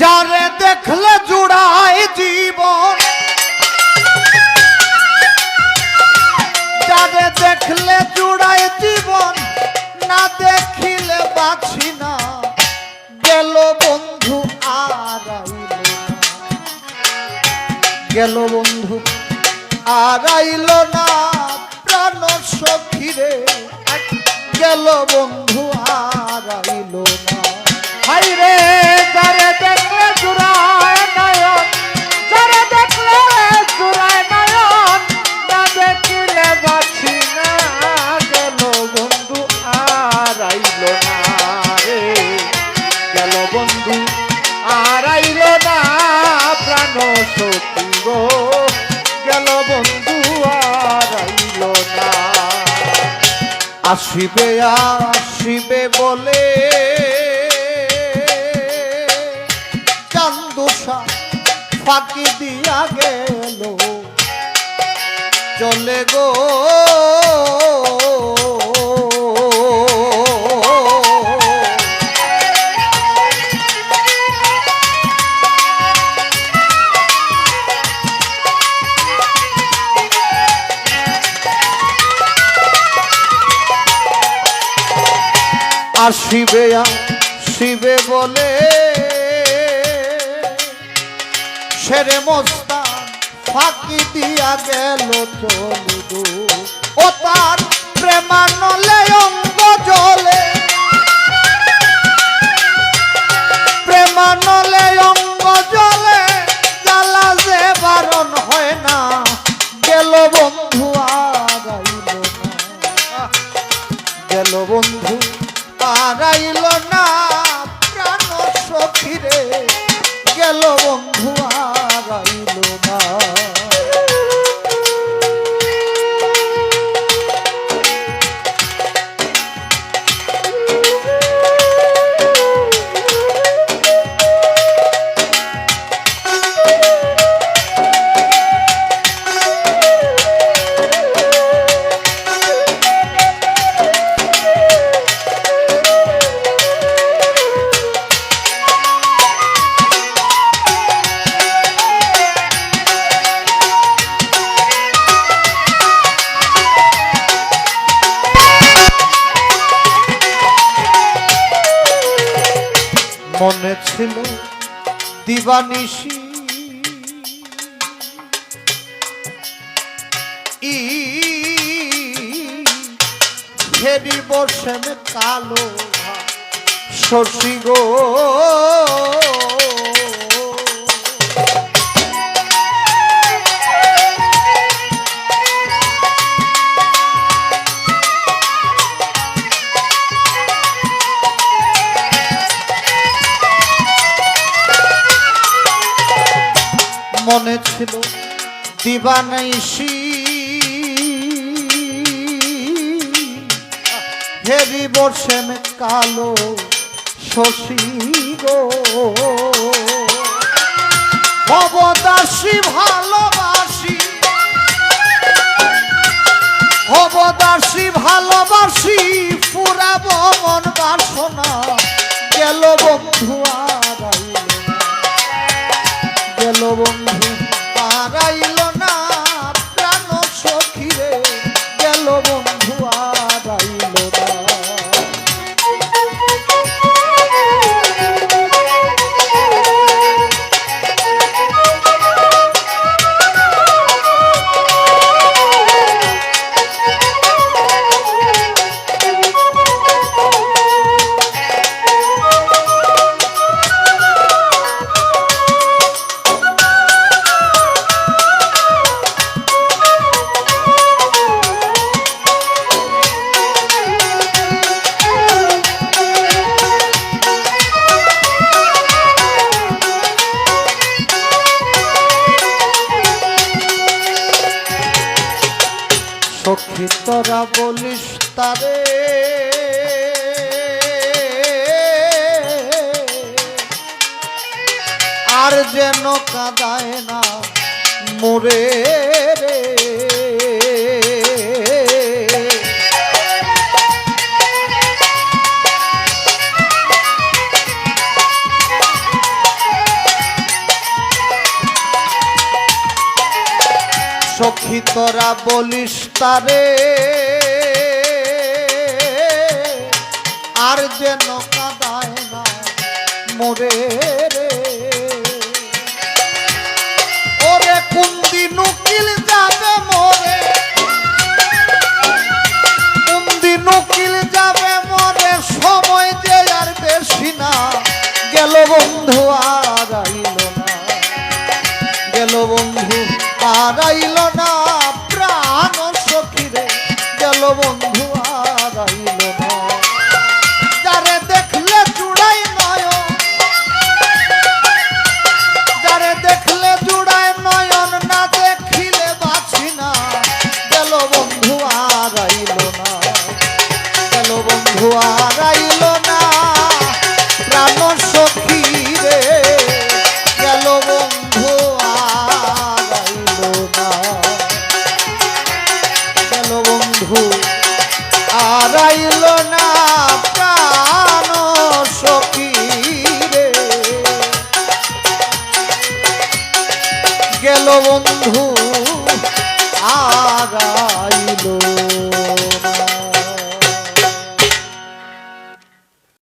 যারে দেখলে জুড়ায় জীবন, যারে দেখলে জুড়ায় জীবন, না দেখিলে বাঁচি না। গেল বন্ধু আর গেল বন্ধু আর আইল না। প্রাণ সখীরে, গেল বন্ধু আর আইল না। আসিবে আসিবে বলে চান্দুষা ফাঁকি দিয়া গেল। চলে গো আসিবে শিবে বলে সেরে মস্তান ফাঁকি দিয়া গেল চলু। গেল বন্ধু আরাইল না। মনে ছিল দিবানিশি। ই ফেরি বসে কালো শশী গো। মনে ছিল দিবানাইশি হেরি বসেন কালো শশী গো। ভবদাসী ভালোবাসি। ভবদাসী ভালোবাসি পুরা মন বাসনা। গেল বন্ধু আর আইল না। গেল বন্ধু। তোরা বলিস তারে। আর যেন কাদায় না মোরে। সখী তোরা বলিস তারে, আর যেন কাদায় না মোরে রে। ওরে কুন্দি নুকিল যাবে মোরে, কুন্দি নুকিল যাবে মোরে, সময় যে আর বেশি না। Sahile গেল বন্ধু আগা